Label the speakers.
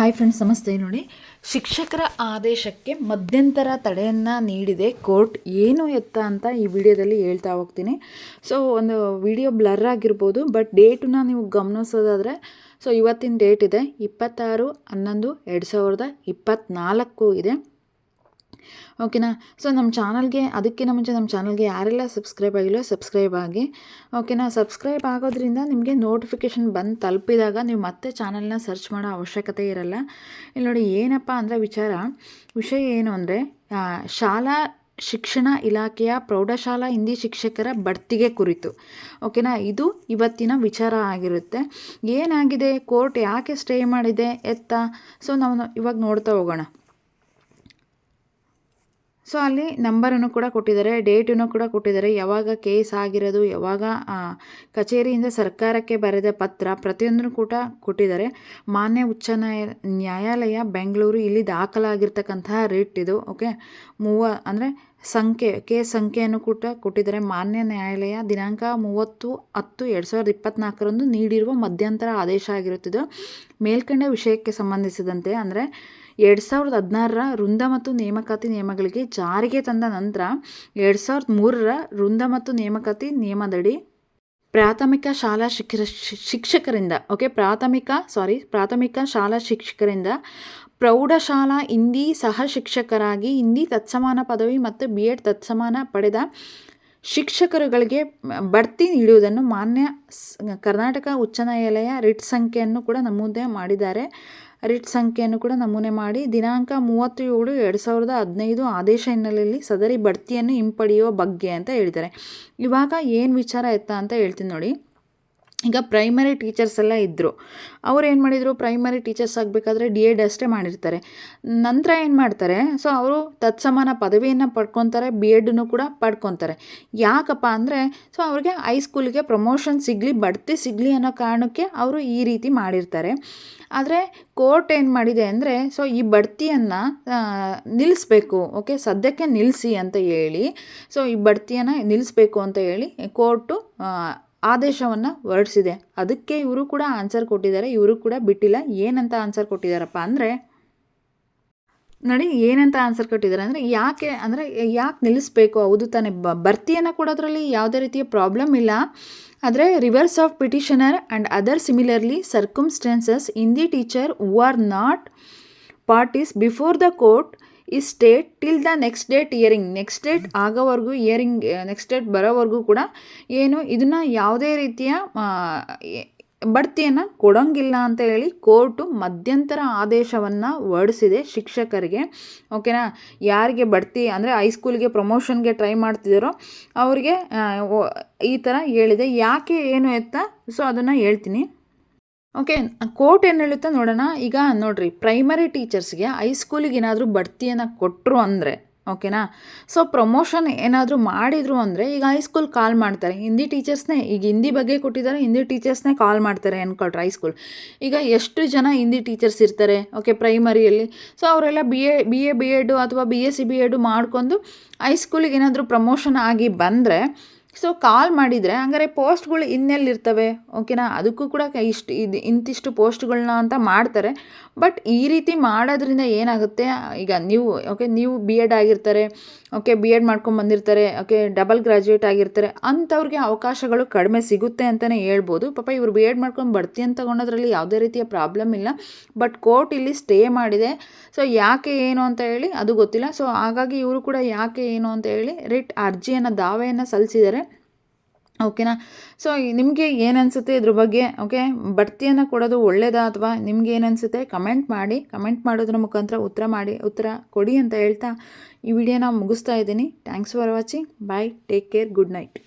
Speaker 1: Hi friends ನಮಸ್ತೆ ನೋಡಿ. ಶಿಕ್ಷಕರ ಆದೇಶಕ್ಕೆ ಮಧ್ಯಂತರ ತಡೆಯನ್ನು ನೀಡಿದೆ ಕೋರ್ಟ್. ಏನು ಎತ್ತ ಅಂತ ಈ ವಿಡಿಯೋದಲ್ಲಿ ಹೇಳ್ತಾ ಹೋಗ್ತೀನಿ. ಸೊ ಒಂದು ವಿಡಿಯೋ ಬ್ಲರ್ ಆಗಿರ್ಬೋದು ಬಟ್ ಡೇಟನ್ನ ನೀವು ಗಮನಿಸೋದಾದರೆ ಸೊ ಇವತ್ತಿನ ಡೇಟ್ ಇದೆ. ಇಪ್ಪತ್ತಾರು, ಹನ್ನೊಂದು, ಎರಡು ಸಾವಿರದ ಇಪ್ಪತ್ತ್ನಾಲ್ಕು ಇದೆ. ಓಕೆನಾ? ಸೊ ನಮ್ಮ ಚಾನಲ್ಗೆ ಅದಕ್ಕಿಂತ ಮುಂಚೆ ನಮ್ಮ ಚಾನಲ್ಗೆ ಯಾರೆಲ್ಲ ಸಬ್ಸ್ಕ್ರೈಬ್ ಆಗಿಲ್ಲೋ ಸಬ್ಸ್ಕ್ರೈಬ್ ಆಗಿ. ಓಕೆನಾ? ಸಬ್ಸ್ಕ್ರೈಬ್ ಆಗೋದ್ರಿಂದ ನಿಮಗೆ ನೋಟಿಫಿಕೇಷನ್ ಬಂದು ತಲುಪಿದಾಗ ನೀವು ಮತ್ತೆ ಚಾನಲ್ನ ಸರ್ಚ್ ಮಾಡೋ ಅವಶ್ಯಕತೆ ಇರಲ್ಲ. ಇಲ್ಲಿ ನೋಡಿ, ಏನಪ್ಪ ಅಂದರೆ ವಿಚಾರ. ವಿಷಯ ಏನು ಅಂದರೆ ಶಾಲಾ ಶಿಕ್ಷಣ ಇಲಾಖೆಯ ಪ್ರೌಢಶಾಲಾ ಹಿಂದಿ ಶಿಕ್ಷಕರ ಬಡ್ತಿಗೆ ಕುರಿತು. ಓಕೆನಾ? ಇದು ಇವತ್ತಿನ ವಿಚಾರ ಆಗಿರುತ್ತೆ. ಏನಾಗಿದೆ? ಕೋರ್ಟ್ ಯಾಕೆ ಸ್ಟೇ ಮಾಡಿದೆ? ಎತ್ತ? ಸೊ ನಾವು ಇವಾಗ ನೋಡ್ತಾ ಹೋಗೋಣ. ಸೊ ಅಲ್ಲಿ ನಂಬರನ್ನು ಕೂಡ ಕೊಟ್ಟಿದ್ದಾರೆ ಡೇಟನ್ನು ಕೂಡ ಕೊಟ್ಟಿದ್ದಾರೆ. ಯಾವಾಗ ಕೇಸ್ ಆಗಿರೋದು, ಯಾವಾಗ ಕಚೇರಿಯಿಂದ ಸರ್ಕಾರಕ್ಕೆ ಬರೆದ ಪತ್ರ ಪ್ರತಿಯೊಂದನ್ನು ಕೂಡ ಕೊಟ್ಟಿದ್ದಾರೆ. ಮಾನ್ಯ ಉಚ್ಚ ನ್ಯಾಯ, ನ್ಯಾಯಾಲಯ ಬೆಂಗಳೂರು ಇಲ್ಲಿ ದಾಖಲಾಗಿರ್ತಕ್ಕಂತಹ ರೇಟ್ ಇದು ಓಕೆ ಮೂವ, ಅಂದರೆ ಸಂಖ್ಯೆ ಕೇಸ್ ಸಂಖ್ಯೆಯನ್ನು ಕೂಡ ಕೊಟ್ಟಿದ್ದಾರೆ. ಮಾನ್ಯ ನ್ಯಾಯಾಲಯ ದಿನಾಂಕ ಮೂವತ್ತು ಹತ್ತು ಎರಡು ಸಾವಿರದ ಇಪ್ಪತ್ತ್ನಾಲ್ಕರಂದು ನೀಡಿರುವ ಮಧ್ಯಂತರ ಆದೇಶ ಆಗಿರುತ್ತಿದ್ದು, ಮೇಲ್ಕಂಡ ವಿಷಯಕ್ಕೆ ಸಂಬಂಧಿಸಿದಂತೆ, ಅಂದರೆ ಎರಡು ಸಾವಿರದ ಹದಿನಾರರ ವೃಂದ ಮತ್ತು ನೇಮಕಾತಿ ನಿಯಮಗಳಿಗೆ ಜಾರಿಗೆ ತಂದ ನಂತರ ಎರಡು ಸಾವಿರದ ಮೂರರ ವೃಂದ ಮತ್ತು ನೇಮಕಾತಿ ನಿಯಮದಡಿ ಪ್ರಾಥಮಿಕ ಶಾಲಾ ಶಿಕ್ಷ ಶಿಕ್ಷಕರಿಂದ ಓಕೆ ಪ್ರಾಥಮಿಕ ಸಾರಿ ಪ್ರಾಥಮಿಕ ಶಾಲಾ ಶಿಕ್ಷಕರಿಂದ ಪ್ರೌಢಶಾಲಾ ಹಿಂದಿ ಸಹ ಶಿಕ್ಷಕರಾಗಿ ಹಿಂದಿ ತತ್ಸಮಾನ ಪದವಿ ಮತ್ತು ಬಿ ಎಡ್ ತತ್ಸಮಾನ ಪಡೆದ ಶಿಕ್ಷಕರುಗಳಿಗೆ ಬಡ್ತಿ ನೀಡುವುದನ್ನು ಮಾನ್ಯ ಕರ್ನಾಟಕ ಉಚ್ಚ ನ್ಯಾಯಾಲಯ ರಿಟ್ ಸಂಖ್ಯೆಯನ್ನು ಕೂಡ ನಮೂದೆ ಮಾಡಿದ್ದಾರೆ. ರಿಟ್ ಸಂಖ್ಯೆಯನ್ನು ಕೂಡ ನಮೂನೆ ಮಾಡಿ ದಿನಾಂಕ ಮೂವತ್ತು ಏಳು ಎರಡು ಸಾವಿರದ ಹದಿನೈದು ಆದೇಶ ಹಿನ್ನೆಲೆಯಲ್ಲಿ ಸದರಿ ಬಡ್ತಿಯನ್ನು ಹಿಂಪಡೆಯುವ ಬಗ್ಗೆ ಅಂತ ಹೇಳಿದ್ದಾರೆ. ಇವಾಗ ಏನು ವಿಚಾರ ಎತ್ತ ಅಂತ ಹೇಳ್ತೀನಿ ನೋಡಿ. ಈಗ ಪ್ರೈಮರಿ ಟೀಚರ್ಸ್ ಎಲ್ಲ ಇದ್ದರು ಅವ್ರು ಏನು ಮಾಡಿದರು? ಪ್ರೈಮರಿ ಟೀಚರ್ಸ್ ಆಗಬೇಕಾದ್ರೆ ಡಿ ಎಡ್ ಅಷ್ಟೇ ಮಾಡಿರ್ತಾರೆ. ನಂತರ ಏನು ಮಾಡ್ತಾರೆ? ಸೊ ಅವರು ತತ್ಸಮಾನ ಪದವಿಯನ್ನು ಪಡ್ಕೊತಾರೆ ಬಿ ಎಡ್ನು ಕೂಡ ಪಡ್ಕೊತಾರೆ. ಯಾಕಪ್ಪ ಅಂದರೆ ಸೊ ಅವ್ರಿಗೆ ಹೈಸ್ಕೂಲಿಗೆ ಪ್ರಮೋಷನ್ ಸಿಗಲಿ, ಬಡ್ತಿ ಸಿಗಲಿ ಅನ್ನೋ ಕಾರಣಕ್ಕೆ ಅವರು ಈ ರೀತಿ ಮಾಡಿರ್ತಾರೆ. ಆದರೆ ಕೋರ್ಟ್ ಏನು ಮಾಡಿದೆ ಅಂದರೆ ಸೊ ಈ ಬಡ್ತಿಯನ್ನು ನಿಲ್ಲಿಸ್ಬೇಕು ಓಕೆ ಸದ್ಯಕ್ಕೆ ನಿಲ್ಲಿಸಿ ಅಂತ ಹೇಳಿ ಸೊ ಈ ಬಡ್ತಿಯನ್ನು ನಿಲ್ಲಿಸ್ಬೇಕು ಅಂತ ಹೇಳಿ ಕೋರ್ಟು ಆದೇಶವನ್ನು ಹೊರಡಿಸಿದೆ. ಅದಕ್ಕೆ ಇವರು ಕೂಡ ಆನ್ಸರ್ ಕೊಟ್ಟಿದ್ದಾರೆ. ಇವರು ಕೂಡ ಬಿಟ್ಟಿಲ್ಲ. ಏನಂತ ಆನ್ಸರ್ ಕೊಟ್ಟಿದ್ದಾರಪ್ಪ ಅಂದರೆ, ನೋಡಿ ಏನಂತ ಆನ್ಸರ್ ಕೊಟ್ಟಿದ್ದಾರೆ ಅಂದರೆ, ಯಾಕೆ ಅಂದರೆ, ಯಾಕೆ ನಿಲ್ಲಿಸ್ಬೇಕು? ಹೌದು ತಾನೇ. ಬ, ಭರ್ತಿಯನ್ನು ಕೊಡೋದ್ರಲ್ಲಿ ಯಾವುದೇ ರೀತಿಯ ಪ್ರಾಬ್ಲಮ್ ಇಲ್ಲ. ಆದರೆ reverse of petitioner and other similarly circumstances in the teacher who are not parties before the court is stayed till the next date hearing. Next date ಆಗೋವರೆಗೂ ಇಯರಿಂಗ್, ನೆಕ್ಸ್ಟ್ ಡೇಟ್ ಬರೋವರೆಗೂ ಕೂಡ ಏನು ಇದನ್ನು ಯಾವುದೇ ರೀತಿಯ ಬಡ್ತಿಯನ್ನು ಕೊಡೋಂಗಿಲ್ಲ ಅಂತ ಹೇಳಿ ಕೋರ್ಟು ಮಧ್ಯಂತರ ಆದೇಶವನ್ನು ಹೊರಡಿಸಿದೆ ಶಿಕ್ಷಕರಿಗೆ. ಓಕೆನಾ? ಯಾರಿಗೆ ಬಡ್ತಿ ಅಂದರೆ ಹೈಸ್ಕೂಲ್ಗೆ ಪ್ರಮೋಷನ್ಗೆ ಟ್ರೈ ಮಾಡ್ತಿದ್ದಾರೋ ಅವರಿಗೆ ಈ ಥರ ಹೇಳಿದೆ. ಯಾಕೆ ಏನು ಎತ್ತ? ಸೊ, ಅದನ್ನು ಹೇಳ್ತೀನಿ. ಓಕೆ ಕೋರ್ಟ್ ಏನು ಹೇಳುತ್ತೆ ನೋಡೋಣ. ಈಗ ನೋಡಿರಿ ಪ್ರೈಮರಿ ಟೀಚರ್ಸ್ಗೆ ಹೈಸ್ಕೂಲಿಗೆ ಏನಾದರೂ ಬಡ್ತಿಯನ್ನು ಕೊಟ್ಟರು ಅಂದರೆ ಓಕೆನಾ ಸೊ ಪ್ರಮೋಷನ್ ಏನಾದರೂ ಮಾಡಿದರು ಅಂದರೆ, ಈಗ ಹೈಸ್ಕೂಲ್ ಕಾಲ್ ಮಾಡ್ತಾರೆ. ಹಿಂದಿ ಟೀಚರ್ಸ್ನೇ ಈಗ ಹಿಂದಿ ಬಗ್ಗೆ ಕೊಟ್ಟಿದ್ದಾರೆ, ಹಿಂದಿ ಟೀಚರ್ಸ್ನೇ ಕಾಲ್ ಮಾಡ್ತಾರೆ ಅಂದ್ಕೊಳ್ರಿ ಹೈಸ್ಕೂಲ್ ಈಗ ಎಷ್ಟು ಜನ ಹಿಂದಿ ಟೀಚರ್ಸ್ ಇರ್ತಾರೆ ಓಕೆ ಪ್ರೈಮರಿಯಲ್ಲಿ ಸೊ ಅವರೆಲ್ಲ B A B A B Ed ಅಥವಾ B S C B Ed ಮಾಡ್ಕೊಂಡು ಹೈಸ್ಕೂಲಿಗೆ ಏನಾದರೂ ಪ್ರಮೋಷನ್ ಆಗಿ ಬಂದರೆ ಸೊ ಕಾಲ್ ಮಾಡಿದರೆ, ಹಂಗಾರೆ ಪೋಸ್ಟ್ಗಳು ಇನ್ನೆಲ್ಲಿರ್ತವೆ? ಓಕೆನಾ ಅದಕ್ಕೂ ಕೂಡ ಇಷ್ಟು ಇದು ಇಂತಿಷ್ಟು ಪೋಸ್ಟ್ಗಳನ್ನ ಅಂತ ಮಾಡ್ತಾರೆ. ಬಟ್ ಈ ರೀತಿ ಮಾಡೋದ್ರಿಂದ ಏನಾಗುತ್ತೆ? ಈಗ ನೀವು ಓಕೆ ನೀವು ಬಿ ಎಡ್ ಆಗಿರ್ತಾರೆ ಓಕೆ ಬಿ ಎಡ್ ಮಾಡ್ಕೊಂಡು ಬಂದಿರ್ತಾರೆ ಓಕೆ ಡಬಲ್ ಗ್ರ್ಯಾಜುಯೇಟ್ ಆಗಿರ್ತಾರೆ, ಅಂಥವ್ರಿಗೆ ಅವಕಾಶಗಳು ಕಡಿಮೆ ಸಿಗುತ್ತೆ ಅಂತಲೇ ಹೇಳ್ಬೋದು. ಪಾಪ ಇವರು ಬಿ ಎಡ್ ಮಾಡ್ಕೊಂಡು ಬರ್ತೀನಿ ಅಂತ ತಗೊಳೋದ್ರಲ್ಲಿ ಯಾವುದೇ ರೀತಿಯ ಪ್ರಾಬ್ಲಮ್ ಇಲ್ಲ. ಬಟ್ ಕೋರ್ಟ್ ಇಲ್ಲಿ ಸ್ಟೇ ಮಾಡಿದೆ. ಸೊ ಯಾಕೆ ಏನು ಅಂತ ಹೇಳಿ, ಅದು ಗೊತ್ತಿಲ್ಲ. ಸೊ ಹಾಗಾಗಿ ಇವರು ಕೂಡ ಯಾಕೆ ಏನು ಅಂತ ಹೇಳಿ ರಿಟ್ ಅರ್ಜಿಯನ್ನು, ದಾವೆಯನ್ನು ಸಲ್ಲಿಸಿದ್ದಾರೆ. ಓಕೆನಾ? ಸೊ ನಿಮಗೆ ಏನು ಅನಿಸುತ್ತೆ ಇದ್ರ ಬಗ್ಗೆ ಓಕೆ ಬಡ್ತಿಯನ್ನು ಕೊಡೋದು ಒಳ್ಳೆಯದಾ ಅಥವಾ ನಿಮ್ಗೆ ಏನು ಕಮೆಂಟ್ ಮಾಡಿ ಕಮೆಂಟ್ ಮಾಡೋದ್ರ ಮುಖಾಂತರ ಉತ್ತರ ಮಾಡಿ, ಉತ್ತರ ಕೊಡಿ ಅಂತ ಹೇಳ್ತಾ ಈ ವಿಡಿಯೋನ ಮುಗಿಸ್ತಾ ಇದ್ದೀನಿ. Thanks for watching bye take care good night